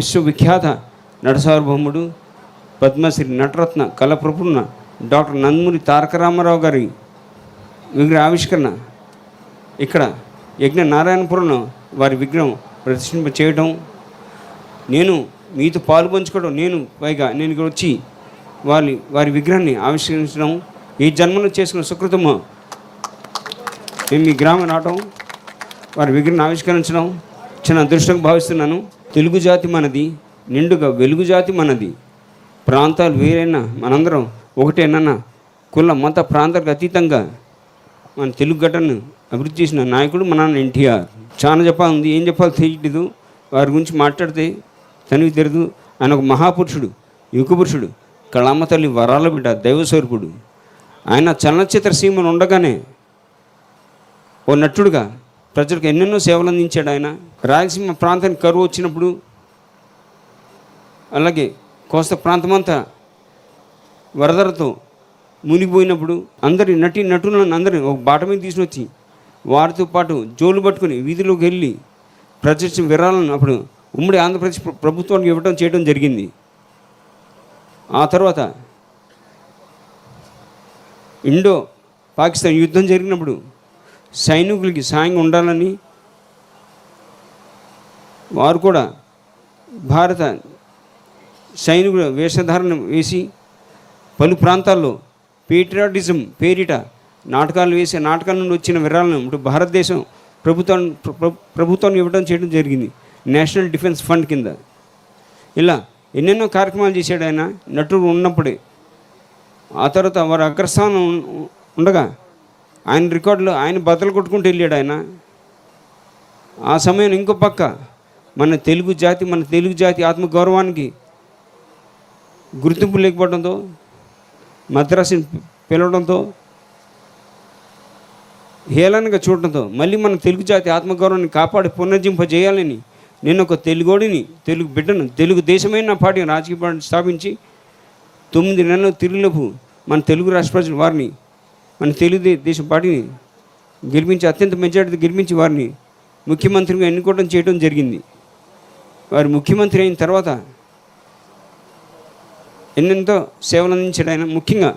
విశ్వవిఖ్యాత నటసార్వభౌముడు పద్మశ్రీ నటరత్న కళప్రపుణ డాక్టర్ నందమూరి తారక రామారావు గారి విగ్రహ ఆవిష్కరణ. ఇక్కడ యజ్ఞ నారాయణపురంలో వారి విగ్రహం ప్రదర్శింప చేయడం నేను మీతో పాలు పంచుకోవడం నేను పైగా నేను ఇక్కడ వచ్చి వారి వారి విగ్రహాన్ని ఆవిష్కరించడం ఈ జన్మలో చేసుకున్న సుకృతము. మేము మీ గ్రామం రావటం వారి విగ్రహం ఆవిష్కరించడం చిన్న అదృష్టంగా భావిస్తున్నాను. తెలుగు జాతి మనది నిండుగా వెలుగు జాతి మనది. ప్రాంతాలు వేరైనా మనందరం ఒకటేనన్న కుల మత ప్రాంతాలకు అతీతంగా మన తెలుగు గడ్డను అభివృద్ధి చేసిన నాయకుడు మన నాన్న ఎన్టీఆర్. చాలా చెప్పాలి ఏం చెప్పాలో తెలియదు వారి గురించి మాట్లాడితే తనవి తెరదు. ఆయన ఒక మహాపురుషుడు యుగపురుషుడు కళామ తల్లి వరాల బిడ్డ దైవస్వరూపుడు ఆయన చలనచిత్ర సీమను ఉండగానే ఓ నటుడుగా ప్రజలకు ఎన్నెన్నో సేవలు అందించాడు ఆయన. రాయలసీమ ప్రాంతానికి కరువు వచ్చినప్పుడు అలాగే కోస్తా ప్రాంతమంతా వరదలతో మునిగిపోయినప్పుడు అందరి నటి నటులను అందరిని ఒక బాట మీద తీసుకొచ్చి వారితో పాటు జోలు పట్టుకుని వీధిలోకి వెళ్ళి ప్రజల విరాళను అప్పుడు ఉమ్మడి ఆంధ్రప్రదేశ్ ప్రభుత్వానికి ఇవ్వడం చేయడం జరిగింది. ఆ తర్వాత ఇండో పాకిస్తాన్ యుద్ధం జరిగినప్పుడు సైనికులకి సాయంగా ఉండాలని వారు కూడా భారత సైనికుల వేషధారణ వేసి పలు ప్రాంతాల్లో పేట్రియాటిజం పేరిట నాటకాలు వేసే నాటకాల నుండి వచ్చిన విరాళను ఇప్పుడు భారతదేశం ప్రభుత్వం ప్ర- ప్రభుత్వాన్ని ఇవ్వడం చేయడం జరిగింది. నేషనల్ డిఫెన్స్ ఫండ్ కింద. ఇలా ఎన్నెన్నో కార్యక్రమాలు చేశాడు ఆయన. నటుడు ఉన్నప్పుడే. ఆ తర్వాత వారి అగ్రస్థానం ఉండగా ఆయన రికార్డులో ఆయన బద్దలు కొట్టుకుంటూ వెళ్ళాడు ఆయన. ఆ సమయం ఇంకో పక్క. మన తెలుగు జాతి మన తెలుగు జాతి ఆత్మగౌరవానికి గుర్తింపు లేకపోవడంతో మద్రాసుని పిలవడంతో హేళనగా చూడటంతో మళ్ళీ మన తెలుగు జాతి ఆత్మగౌరవాన్ని కాపాడి పునర్జింపజేయాలని నేను ఒక తెలుగోడిని తెలుగు బిడ్డను తెలుగు దేశమైన పార్టీ రాజకీయ పార్టీ స్థాపించి తొమ్మిది నెలల తిరుగులోపు మన తెలుగు రాష్ట్ర ప్రజలు వారిని మన తెలుగు దేశం పార్టీని గెలిపించి అత్యంత మెజార్టీ గెలిపించి వారిని ముఖ్యమంత్రిగా ఎన్నుకోవడం చేయడం జరిగింది. వారు ముఖ్యమంత్రి అయిన తర్వాత ఎన్నెంతో సేవలు అందించాడు ఆయన. ముఖ్యంగా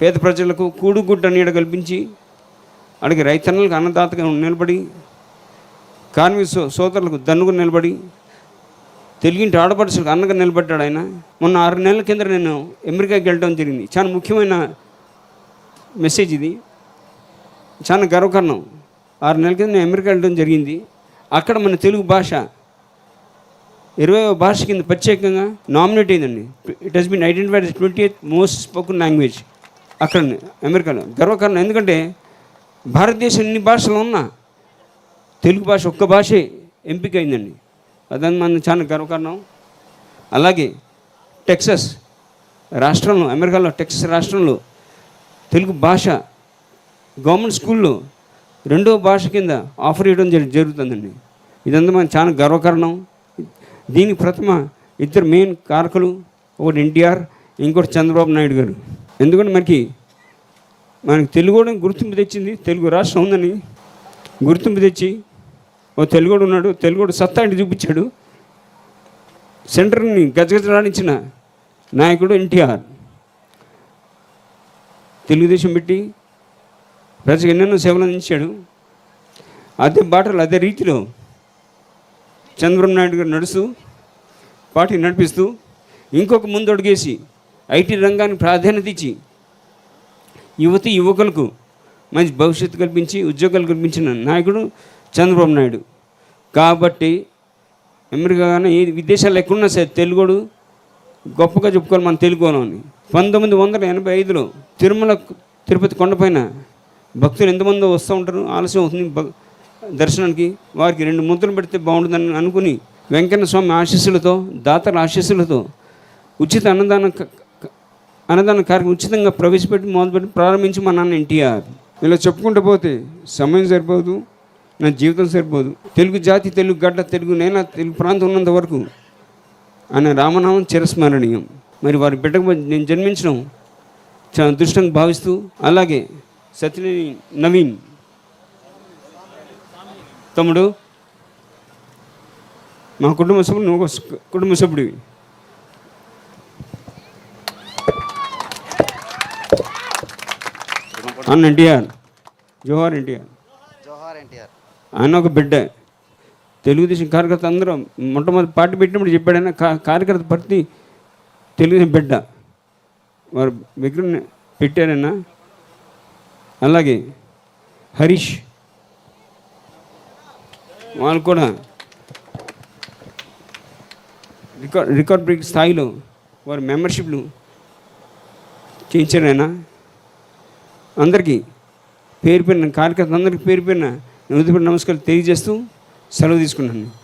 పేద ప్రజలకు కూడుగుడ్డ నీడ కల్పించి అలాగే రైతన్నలకు అన్నదాతగా నిలబడి కార్మిక సో సోదరులకు దన్నుగా నిలబడి తెలుగింటి ఆడపడుచులకు అన్నగా నిలబడ్డాడు ఆయన. మొన్న ఆరు నెలల కింద నేను అమెరికాకి వెళ్ళడం జరిగింది. చాలా ముఖ్యమైన మెసేజ్ ఇది. చాలా గర్వకారణం. ఆరు నెలల కింద నేను అమెరికా వెళ్ళడం జరిగింది. అక్కడ మన తెలుగు భాష ఇరవై భాష కింద ప్రత్యేకంగా నామినేట్ అయిందండి. It has been identified twenty eighth most spoken language అక్కడ అమెరికాలో. గర్వకారణం ఎందుకంటే భారతదేశం ఎన్ని భాషలు ఉన్నా తెలుగు భాష ఒక్క భాషే ఎంపిక అయిందండి. అదని మన చాలా గర్వకారణం. అలాగే టెక్సస్ రాష్ట్రంలో అమెరికాలో టెక్సస్ రాష్ట్రంలో తెలుగు భాష గవర్నమెంట్ స్కూల్లో రెండో భాష కింద ఆఫర్ ఇవ్వడం జరి జరుగుతుందండి. ఇదంతా మనం చాలా గర్వకారణం. దీనికి ప్రథమ ఇద్దరు మెయిన్ కారకులు ఒకటి ఎన్టీఆర్ ఇంకోటి చంద్రబాబు నాయుడు గారు. ఎందుకంటే మనకి మనకి తెలుగు కూడా గుర్తింపు తెచ్చింది. తెలుగు రాష్ట్రం ఉందని గుర్తింపు తెచ్చి ఓ తెలుగుడు ఉన్నాడు. తెలుగుడు సత్తా అంటే చూపించాడు. సెంటర్ని గజగజలాడించిన నాయకుడు ఎన్టీఆర్. తెలుగుదేశం పెట్టి ప్రజలకు ఎన్నెన్నో సేవలు అందించాడు. అదే బాటలు అదే రీతిలో చంద్రబాబు నాయుడు గారు నడుస్తూ పార్టీ నడిపిస్తూ ఇంకొక ముందు అడుగేసి ఐటీ రంగానికి ప్రాధాన్యత ఇచ్చి యువతి యువకులకు మంచి భవిష్యత్తు కల్పించి ఉద్యోగాలు కల్పించిన నాయకుడు చంద్రబాబు నాయుడు. కాబట్టి అమెరికా కానీ ఏ విదేశాల్లో ఎక్కడున్నా సరే తెలుగుడు గొప్పగా చెప్పుకోవాలి మన తెలుగు అని పంతొమ్మిది వందల ఎనభై ఐదులో తిరుమల తిరుపతి కొండపైన భక్తులు ఎంతమందో వస్తూ ఉంటారు ఆలస్యం అవుతుంది దర్శనానికి. వారికి రెండు ముద్రలు పెడితే బాగుంటుందని అనుకుని వెంకన్న స్వామి ఆశీస్సులతో దాతల ఆశీస్సులతో ఉచిత అన్నదాన అన్నదాన కార్యక్రమం ఉచితంగా ప్రవేశపెట్టి మొదలుపెట్టి ప్రారంభించి మా నాన్న ఎన్టీఆర్. ఇలా చెప్పుకుంటూ పోతే సమయం సరిపోదు నా జీవితం సరిపోదు. తెలుగు జాతి తెలుగు గడ్డ తెలుగు నేల తెలుగు ప్రాంతం ఉన్నంత వరకు ఆయన రామనామం చిరస్మరణీయం. మరి వారి బిడ్డకు నేను జన్మించడం చాలా అదృష్టంగా భావిస్తూ అలాగే సత్యనేని నవీన్. తమ్ముడు మా కుటుంబ సభ్యులు నువ్వు ఒక కుటుంబ సభ్యుడివి. అన్న ఎన్టీఆర్ జోహార్ ఎన్టీఆర్. జోహార్ ఎన్టీఆర్. ఆయన ఒక బిడ్డ. తెలుగుదేశం కార్యకర్త అందరూ మొట్టమొదటి పార్టీ పెట్టినప్పుడు చెప్పాడైనా కార్యకర్త ప్రతి తెలుగుదేశం బిడ్డ. వారు విగ్రహం పెట్టారన్నా అలాగే హరీష్. వాళ్ళు కూడా రికార్డ్ రికార్డ్ బ్రేక్ స్థాయిలో వారి మెంబర్షిప్లు చేయించారైనా అందరికీ పేరు పేరున కార్యకర్త అందరికీ పేరు పేరున హృదయపూర్వక నమస్కారం తెలియజేస్తూ సెలవు తీసుకున్నాను.